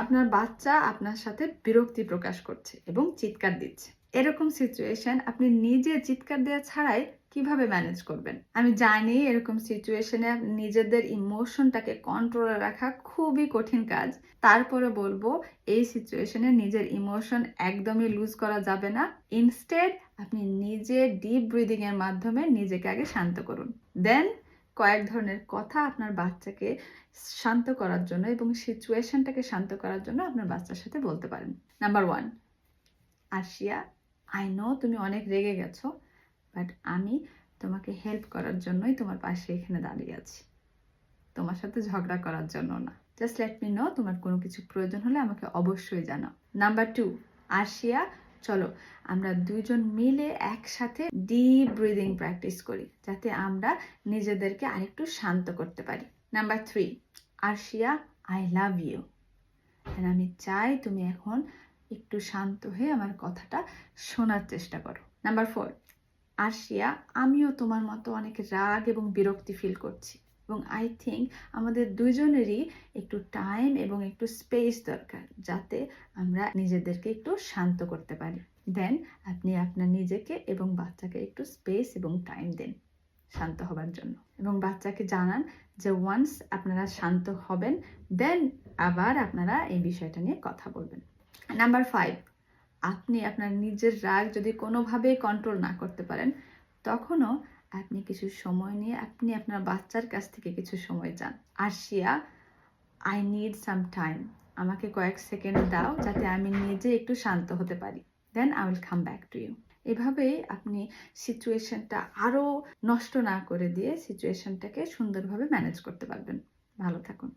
আপনার বাচ্চা আপনার সাথে বিরক্তি প্রকাশ করছে এবং চিৎকার দিচ্ছে। এরকম সিচুয়েশন আপনি নিজে চিৎকার দেওয়া ছাড়াই কীভাবে ম্যানেজ করবেন? আমি জানি এরকম সিচুয়েশনে নিজেদের ইমোশনটাকে কন্ট্রোলে রাখা খুবই কঠিন কাজ। তারপরে বলব, এই সিচুয়েশনে নিজের ইমোশন একদমই লুজ করা যাবে না। ইনস্টেড আপনি নিজে ডিপ ব্রিদিং এর মাধ্যমে নিজেকে আগে শান্ত করুন। দেন কয়েক ধরনের কথা আপনার বাচ্চাকে শান্ত করার জন্য এবং সিচুয়েশনটাকে শান্ত করার জন্য আপনার বাচ্চার সাথে বলতে পারেন। Number one Ashiya I know তুমি অনেক রেগে গেছো বাট আমি তোমাকে হেল্প করার জন্যই তোমার পাশে এখানে দাঁড়িয়ে আছি। তোমার সাথে ঝগড়া করার জন্য না। জাস্ট লেট মি নো তোমার কোনো কিছু প্রয়োজন হলে আমাকে অবশ্যই জানাও। নাম্বার টু আশিয়া চলো, আমরা দুইজন মিলে একসাথে ডিপ ব্রিদিং প্র্যাকটিস করি, যাতে আমরা নিজেদেরকে আরেকটু শান্ত করতে পারি। Number three Arshiya I love you আমি চাই তুমি এখন একটু শান্ত হয়ে আমার কথাটা শোনার চেষ্টা করো। নাম্বার ফোর আরশিয়া, আমিও তোমার মতো অনেক রাগ এবং বিরক্তি ফিল করছি। এবং আই থিঙ্ক আমাদের দুজনেরই একটু টাইম এবং একটু স্পেস দরকার যাতে আমরা নিজেদেরকে একটু শান্ত করতে পারি। দেন আপনি আপনার নিজেকে এবং বাচ্চাকে একটু স্পেস এবং টাইম দেন শান্ত হবার জন্য। এবং বাচ্চাকে জানান যে ওয়ান্স আপনারা শান্ত হবেন দেন আবার আপনারা এই বিষয়টা নিয়ে কথা বলবেন। নাম্বার ফাইভ আপনি আপনার নিজের রাগ যদি কোনোভাবেই কন্ট্রোল না করতে পারেন, তখনও আপনি কিছু সময় নিয়ে আপনি আপনার বাচ্চার কাছ থেকে কিছু সময় চান। Asiya I need some time আমাকে কয়েক সেকেন্ড দাও যাতে আমি নিজে একটু শান্ত হতে পারি। Then I will come back to you এভাবে আপনি সিচুয়েশনটা আরও নষ্ট না করে দিয়ে সিচুয়েশনটাকে সুন্দরভাবে ম্যানেজ করতে পারবেন। ভালো থাকুন।